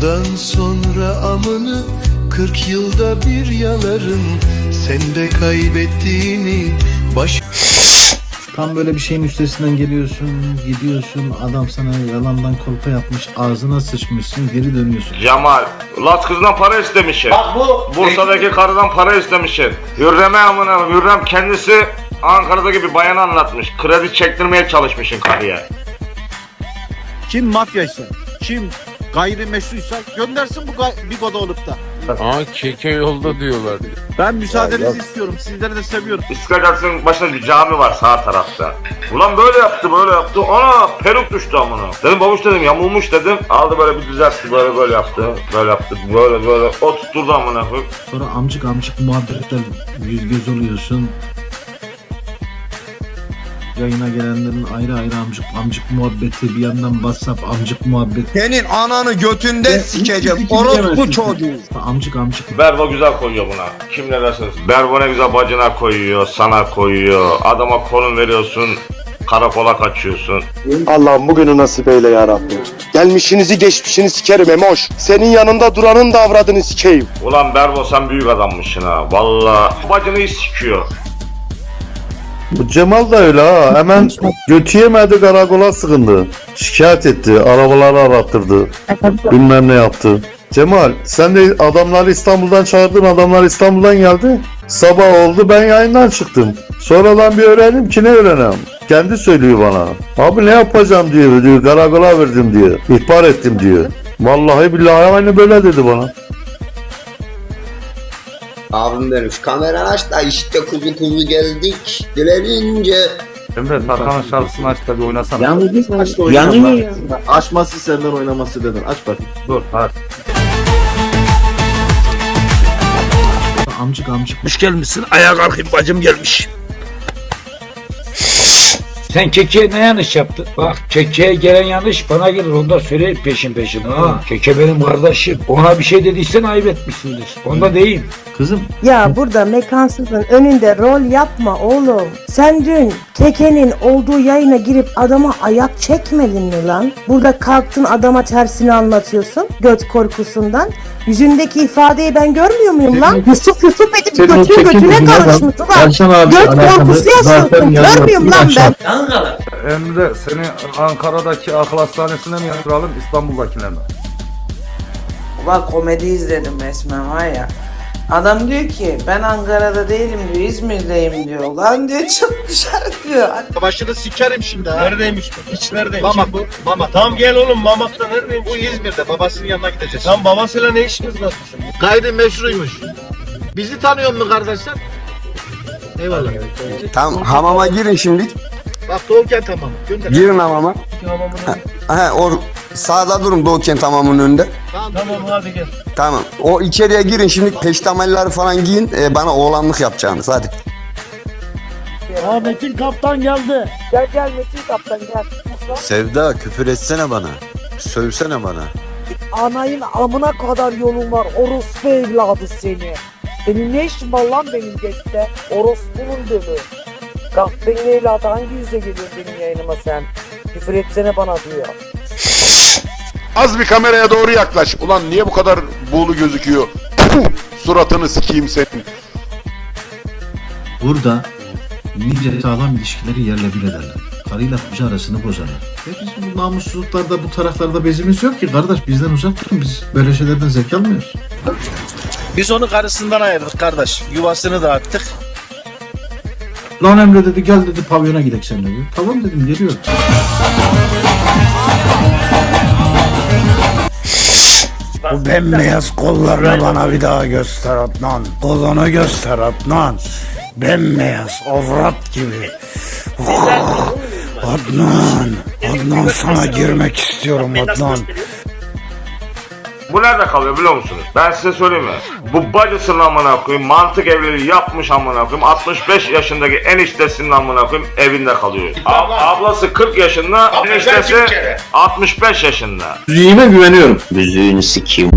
Bundan sonra amını 40 yılda bir yalarım Sen de kaybettiğini baş Tam böyle bir şeyin üstesinden geliyorsun, gidiyorsun, adam sana yalandan kolpa yapmış, ağzına sıçmışsın, geri dönüyorsun. Cemal, Las kızından para istemişsin. Bak bu Bursa'daki karıdan para istemişsin. Hürrem'e amına Hürrem kendisi Ankara'daki bir bayanı anlatmış. Kredi çektirmeye çalışmışsın karıya. Kim mafyaysa, kim gayrimeşruysa göndersin bu gay- Bigo'da olup da. Aa keke yolda diyorlar. Ben müsaadenizi istiyorum. Sizleri de seviyorum. İstiklal başında bir cami var sağ tarafta. Ulan böyle yaptı böyle yaptı. Ana peruk düştü amına. Dedim babuş dedim yamulmuş dedim. Aldı böyle bir düzeltti böyle böyle yaptı. Böyle yaptı böyle böyle o tutturdu amına koyayım. Sonra amcık amcık muhabbetler yüz göz oluyorsun. Yayına gelenlerin ayrı ayrı amcık amcık muhabbeti, bir yandan WhatsApp amcık muhabbeti. senin ananı götünden sikeceğim. Orospu çocuğu. Amcık amcık Berbo güzel koyuyor buna. Kim ne dersiniz? Berbo ne güzel bacına koyuyor, sana koyuyor. Adama konum veriyorsun, karakola kaçıyorsun. Allah'ım bugünü nasip eyle ya Rabbim. Gelmişinizi geçmişini sikerim Emoş. Senin yanında duranın da avradını sikeyim. Ulan Berbo sen büyük adammışsın ha. Valla bacını sikiyor. Bu Cemal da öyle ha. Hemen götü yemedi karakola sıkındı. Şikayet etti. Arabaları arattırdı. Bilmem ne yaptı. Cemal sen de adamları İstanbul'dan çağırdın. Adamlar İstanbul'dan geldi. Sabah oldu ben yayından çıktım. Sonradan bir öğrendim ki ne öğrenem. Kendi söylüyor bana. Abi ne yapacağım diyor, diyor karakola verdim diyor. İhbar ettim diyor. Vallahi billahi aynı böyle dedi bana. Abim demiş kameranı aç da işte kuzu kuzu geldik dilerince Emre Tarkan'ın şarkısını aç da bir oynasana. Yanıyor ya. Açması senden oynaması dedin. Aç bak. Dur hadi. amcık amcık Hoş gelmişsin. Ayağa kalkayım bacım gelmiş. Sen keke ne yanlış yaptın? Bak kekeye gelen yanlış bana gelir. Onda söyle peşin peşin. Ha, keke benim kardeşim. Ona bir şey dediysen ayıp etmişsindir. Onda değil. kızım Ya burada mekansızın önünde rol yapma oğlum. Sen dün Keke'nin olduğu yayına girip adama ayak çekmedin mi lan? Burada kalktın adama tersini anlatıyorsun göt korkusundan. Yüzündeki ifadeyi ben görmüyor muyum lan? Yusuf Yusuf edip götün götüne karışmış ulan. Göt korkusu yaşıyorsun görmüyorum lan ben. Emre seni Ankara'daki akıl hastanesine mi yatıralım İstanbul'dakine mi? Ulan komedi izledim resmen var ya. Adam diyor ki ben Ankara'da değilim diyor İzmir'deyim diyor. Lan diyor çık dışarı diyor. Başını sikerim şimdi ha. Neredeymiş bu? Hiç neredeymiş? Mamak bu. Mamak. Tamam gel oğlum Mamak'ta neredeymiş? Bu İzmir'de babasının yanına gideceğiz. Tam babasıyla ne işiniz var bizim? Gayrimeşruymuş. Bizi tanıyor mu kardeşler? Eyvallah. Tamam hamama girin şimdi Bak Doğuken tamam. Gönder. girin hamama He o sağda durun Doğu Kent hamamının önünde Tamam, tamam hadi gel. Tamam o içeriye girin şimdi peştemalleri falan giyin e, bana oğlanlık yapacaksınız hadi Aa Metin kaptan geldi. Gel gel Metin kaptan gel. Sevda küfür etsene bana. Sövsene bana. Anayın amına kadar yolun var orospu evladı seni. Senin ne işin var lan benim geçte? Orospunun dölü. Kahvenin evladı hangi yüzle geliyor benim yayınıma sen? Küfür etsene bana diyor. Az bir kameraya doğru yaklaş. Ulan niye bu kadar buğulu gözüküyor? Puh, suratını sikeyim senin. burada nice sağlam ilişkileri yerle bir ederler. Karıyla koca arasını bozarlar. Ya bizim bu namussuzluklarda bu taraflarda bezimiz yok ki kardeş bizden uzak durun biz böyle şeylerden zevk almıyoruz. Biz onu karısından ayırdık kardeş. Yuvasını dağıttık. Lan Emre dedi gel dedi pavyona gidelim seninle dedi. Tamam dedim geliyorum. Bu bembeyaz kollarını bana bir daha göster Adnan. Kolunu göster Adnan. Bembeyaz avrat gibi. Oh, Adnan. Adnan sana girmek istiyorum Adnan. Bu nerede kalıyor biliyor musunuz? Ben size söyleyeyim mi? Bu bacısının amına koyayım mantık evliliği yapmış amına koyayım 65 yaşındaki eniştesinin amına koyayım evinde kalıyor. Ab- ablası 40 yaşında, eniştesi 65 yaşında. Yüzüğüme güveniyorum. Yüzüğünü sikeyim